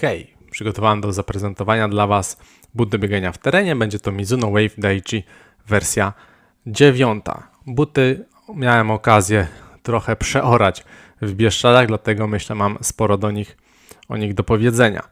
Hej, przygotowałem do zaprezentowania dla Was but do biegania w terenie. Będzie to Mizuno Wave Daichi wersja 9. Buty miałem okazję trochę przeorać w Bieszczadach, dlatego myślę mam sporo do nich, o nich do powiedzenia.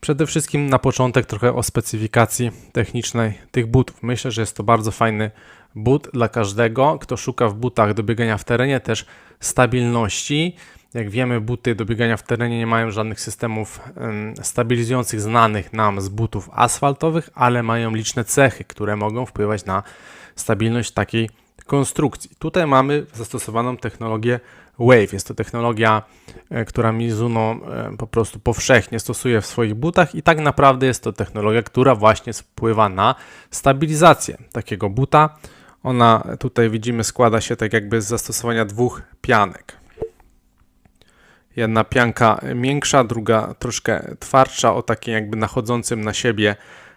Przede wszystkim na początek trochę o specyfikacji technicznej tych butów. Myślę, że jest to bardzo fajny but dla każdego, kto szuka w butach do biegania w terenie też stabilności. Jak wiemy, buty do biegania w terenie nie mają żadnych systemów em, stabilizujących znanych nam z butów asfaltowych, ale mają liczne cechy, które mogą wpływać na stabilność takiej konstrukcji. Tutaj mamy zastosowaną technologię Wave. Jest to technologia, e, która Mizuno e, po prostu powszechnie stosuje w swoich butach i tak naprawdę jest to technologia, która właśnie wpływa na stabilizację takiego buta. Ona tutaj widzimy składa się tak jakby z zastosowania dwóch pianek. Jedna pianka miększa, druga troszkę twardsza, o takim jakby nachodzącym na siebie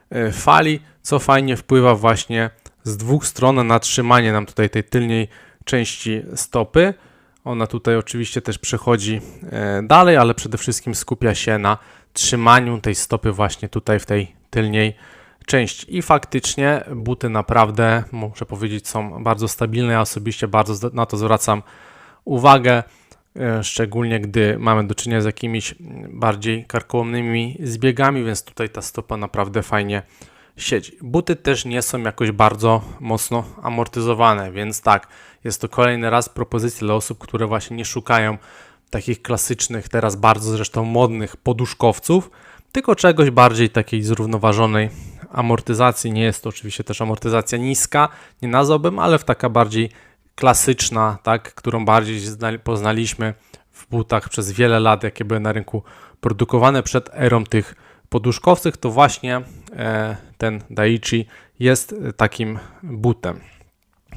e, fali, co fajnie wpływa właśnie z dwóch stron na trzymanie nam tutaj tej tylnej części stopy. Ona tutaj oczywiście też przechodzi e, dalej, ale przede wszystkim skupia się na trzymaniu tej stopy właśnie tutaj w tej tylniej części. I faktycznie buty naprawdę, muszę powiedzieć, są bardzo stabilne. Ja osobiście bardzo na to zwracam uwagę, szczególnie gdy mamy do czynienia z jakimiś bardziej karkołomnymi zbiegami, więc tutaj ta stopa naprawdę fajnie siedzi. Buty też nie są jakoś bardzo mocno amortyzowane, więc tak, jest to kolejny raz propozycja dla osób, które właśnie nie szukają takich klasycznych, teraz bardzo zresztą modnych poduszkowców, tylko czegoś bardziej takiej zrównoważonej amortyzacji. Nie jest to oczywiście też amortyzacja niska, nie nazwałbym, ale w taka bardziej klasyczna, tak, którą bardziej znali- poznaliśmy w butach przez wiele lat, jakie były na rynku produkowane przed erą tych poduszkowców, to właśnie e, ten Daichi jest takim butem.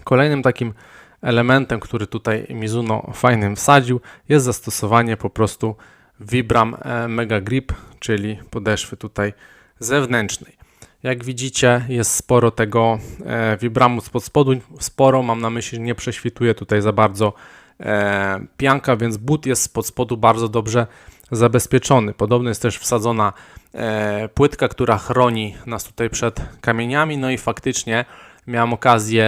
Kolejnym takim elementem, który tutaj Mizuno fajnym wsadził, jest zastosowanie po prostu Vibram e, Mega Grip, czyli podeszwy tutaj zewnętrznej. Jak widzicie, jest sporo tego e, Vibramu spod spodu, sporo, mam na myśli, nie prześwituje tutaj za bardzo e, pianka, więc but jest spod spodu bardzo dobrze zabezpieczony. Podobno jest też wsadzona e, płytka, która chroni nas tutaj przed kamieniami, no i faktycznie miałem okazję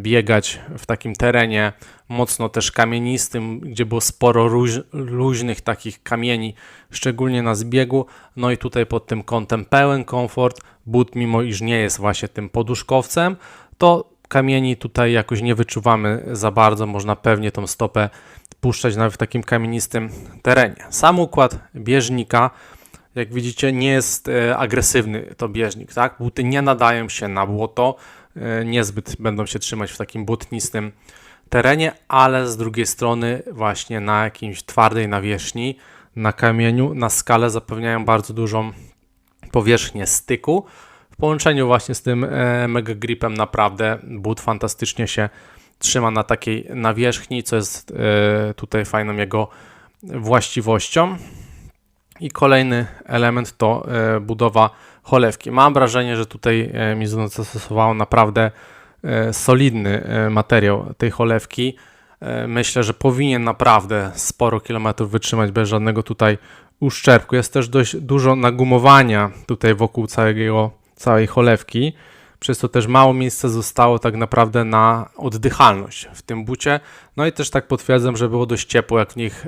biegać w takim terenie mocno też kamienistym, gdzie było sporo róż, luźnych takich kamieni, szczególnie na zbiegu. No i tutaj pod tym kątem pełen komfort. But, mimo iż nie jest właśnie tym poduszkowcem, to kamieni tutaj jakoś nie wyczuwamy za bardzo. Można pewnie tą stopę puszczać nawet w takim kamienistym terenie. Sam układ bieżnika jak widzicie, nie jest e, agresywny to bieżnik, tak? Buty nie nadają się na błoto, niezbyt będą się trzymać w takim błotnistym terenie, ale z drugiej strony właśnie na jakimś twardej nawierzchni, na kamieniu, na skale zapewniają bardzo dużą powierzchnię styku. W połączeniu właśnie z tym e, Mega Gripem naprawdę but fantastycznie się trzyma na takiej nawierzchni, co jest e, tutaj fajną jego właściwością. I kolejny element to e, budowa cholewki. Mam wrażenie, że tutaj e, Mizuno zastosowało naprawdę e, solidny materiał tej cholewki. Myślę, że powinien naprawdę sporo kilometrów wytrzymać bez żadnego tutaj uszczerbku. Jest też dość dużo nagumowania tutaj wokół całego, całej cholewki, przez to też mało miejsca zostało tak naprawdę na oddychalność w tym bucie. No i też tak potwierdzam, że było dość ciepło, jak w nich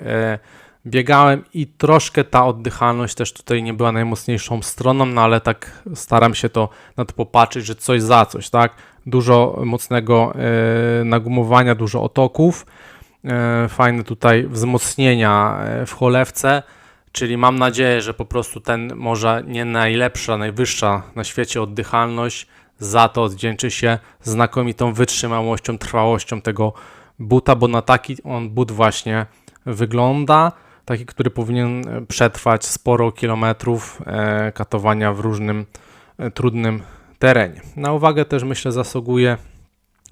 biegałem i troszkę ta oddychalność też tutaj nie była najmocniejszą stroną, no ale tak staram się to na to popatrzeć, że coś za coś, tak? Dużo mocnego e, nagumowania, dużo otoków, e, fajne tutaj wzmocnienia e, w cholewce, czyli mam nadzieję, że po prostu ten może nie najlepsza, najwyższa na świecie oddychalność za to odwdzięczy się znakomitą wytrzymałością, trwałością tego buta, bo na taki on but właśnie wygląda taki, który powinien e, przetrwać sporo kilometrów e, katowania w różnym e, trudnym terenie. Na uwagę też myślę zasługuje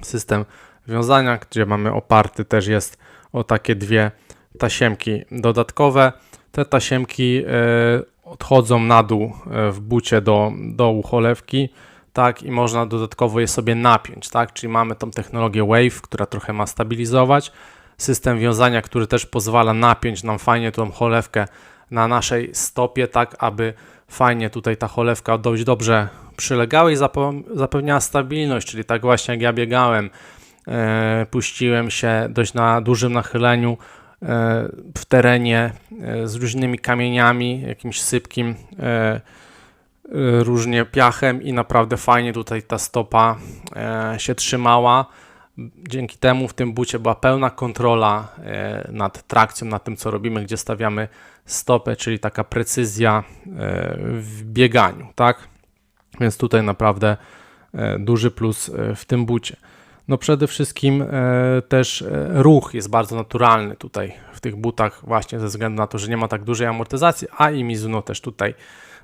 system wiązania, gdzie mamy oparty też jest o takie dwie tasiemki dodatkowe. Te tasiemki odchodzą na dół w bucie do dołu cholewki, tak, i można dodatkowo je sobie napiąć, tak, czyli mamy tą technologię Wave, która trochę ma stabilizować, system wiązania, który też pozwala napiąć nam fajnie tą cholewkę na naszej stopie, tak aby fajnie tutaj ta cholewka dość dobrze przylegała i zapewniała stabilność, czyli tak właśnie jak ja biegałem, e, puściłem się dość na dużym nachyleniu e, w terenie e, z różnymi kamieniami, jakimś sypkim, różnie piachem i naprawdę fajnie tutaj ta stopa się trzymała. Dzięki temu w tym bucie była pełna kontrola e, nad trakcją, nad tym co robimy, gdzie stawiamy stopę, czyli taka precyzja e, w bieganiu, tak? Więc tutaj naprawdę e, duży plus w tym bucie. No przede wszystkim też ruch jest bardzo naturalny tutaj w tych butach właśnie ze względu na to, że nie ma tak dużej amortyzacji, a i Mizuno też tutaj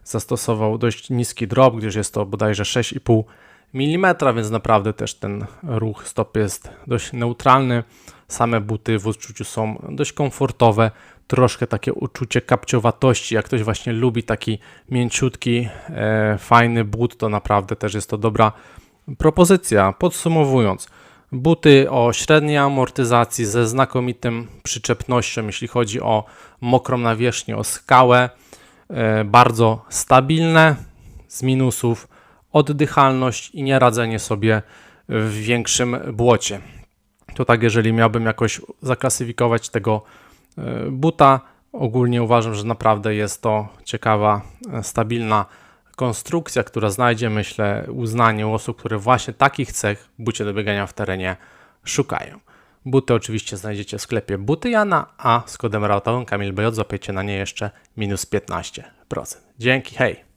zastosował dość niski drop, gdyż jest to bodajże 6,5 mm, więc naprawdę też ten ruch stopy jest dość neutralny. Same buty w odczuciu są dość komfortowe, troszkę takie uczucie kapciowatości. Jak ktoś właśnie lubi taki mięciutki, e, fajny but, to naprawdę też jest to dobra propozycja. Podsumowując, buty o średniej amortyzacji ze znakomitym przyczepnością, jeśli chodzi o mokrą nawierzchnię, o skałę, e, bardzo stabilne, z minusów oddychalność i nieradzenie sobie w większym błocie. To tak, jeżeli miałbym jakoś zaklasyfikować tego e, buta, ogólnie uważam, że naprawdę jest to ciekawa, e, stabilna konstrukcja, która znajdzie, myślę, uznanie u osób, które właśnie takich cech w bucie do biegania w terenie szukają. Buty oczywiście znajdziecie w sklepie Buty Jana, a z kodem rabatowym Kamil BJ złapiecie na nie jeszcze minus 15%. Dzięki, hej!